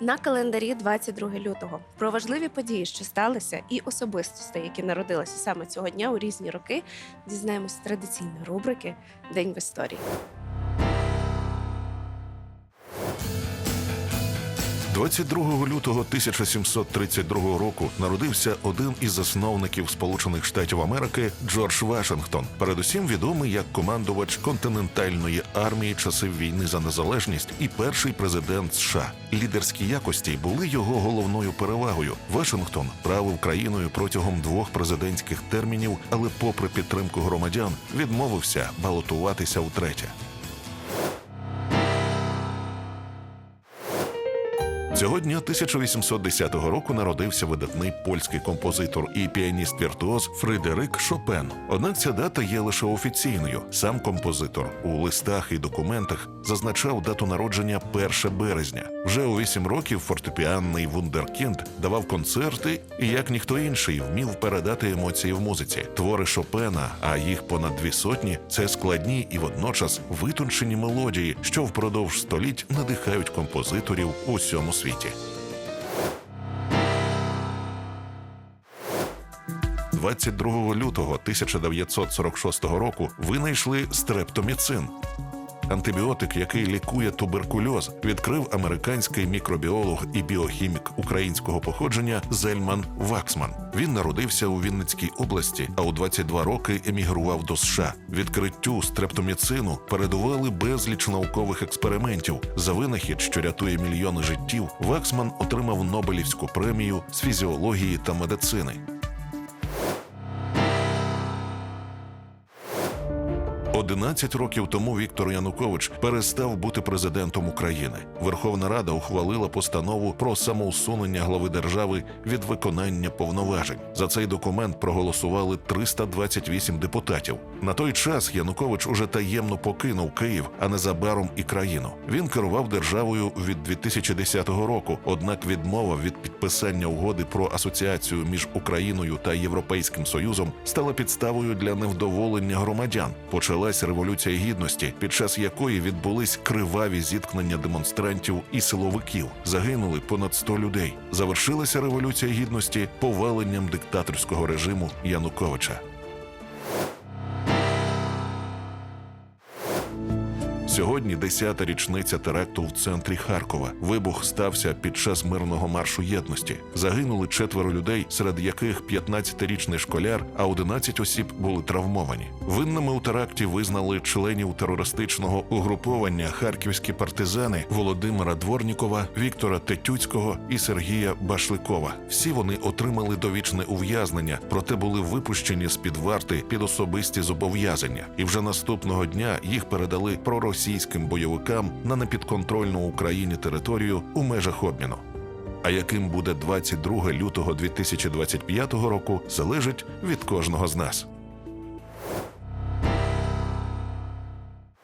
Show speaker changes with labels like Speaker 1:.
Speaker 1: На календарі 22 лютого про важливі події, що сталися, і особистості, які народилися саме цього дня у різні роки, дізнаємось з традиційної рубрики День в історії.
Speaker 2: 22 лютого 1732 року народився один із засновників Сполучених Штатів Америки Джордж Вашингтон, передусім відомий як командувач континентальної армії часів війни за незалежність і перший президент США. Лідерські якості були його головною перевагою. Вашингтон правив країною протягом двох президентських термінів, але, попри підтримку громадян, відмовився балотуватися втретє. Цього дня 1810 року народився видатний польський композитор і піаніст-віртуоз Фредерик Шопен. Однак ця дата є лише офіційною. Сам композитор у листах і документах зазначав дату народження 1 березня. Вже у 8 років фортепіанний вундеркінд давав концерти і, як ніхто інший, вмів передати емоції в музиці. Твори Шопена, а їх понад дві сотні, це складні і водночас витончені мелодії, що впродовж століть надихають композиторів у всьому світі. 22 лютого 1946 року винайшли стрептоміцин. Антибіотик, який лікує туберкульоз, відкрив американський мікробіолог і біохімік українського походження Зельман Ваксман. Він народився у Вінницькій області, а у 22 роки емігрував до США. Відкриттю стрептоміцину передували безліч наукових експериментів. За винахід, що рятує мільйони життів, Ваксман отримав Нобелівську премію з фізіології та медицини. 11 років тому Віктор Янукович перестав бути президентом України. Верховна Рада ухвалила постанову про самоусунення глави держави від виконання повноважень. За цей документ проголосували 328 депутатів. На той час Янукович уже таємно покинув Київ, а незабаром і країну. Він керував державою від 2010 року. Однак відмова від підписання угоди про асоціацію між Україною та Європейським Союзом стала підставою для невдоволення громадян. Почалась революція гідності, під час якої відбулись криваві зіткнення демонстрантів і силовиків. Загинули понад 100 людей. Завершилася революція гідності поваленням диктаторського режиму Януковича. Сьогодні 10-та річниця теракту в центрі Харкова. Вибух стався під час мирного маршу єдності. Загинули четверо людей, серед яких 15-річний школяр, а 11 осіб були травмовані. Винними у теракті визнали членів терористичного угруповання харківські партизани Володимира Дворнікова, Віктора Тетюцького і Сергія Башликова. Всі вони отримали довічне ув'язнення, проте були випущені з під варти під особисті зобов'язання. І вже наступного дня їх передали проросійським бойовикам на непідконтрольну Україні територію у межах обміну. А яким буде 22 лютого 2025 року, залежить від кожного з нас.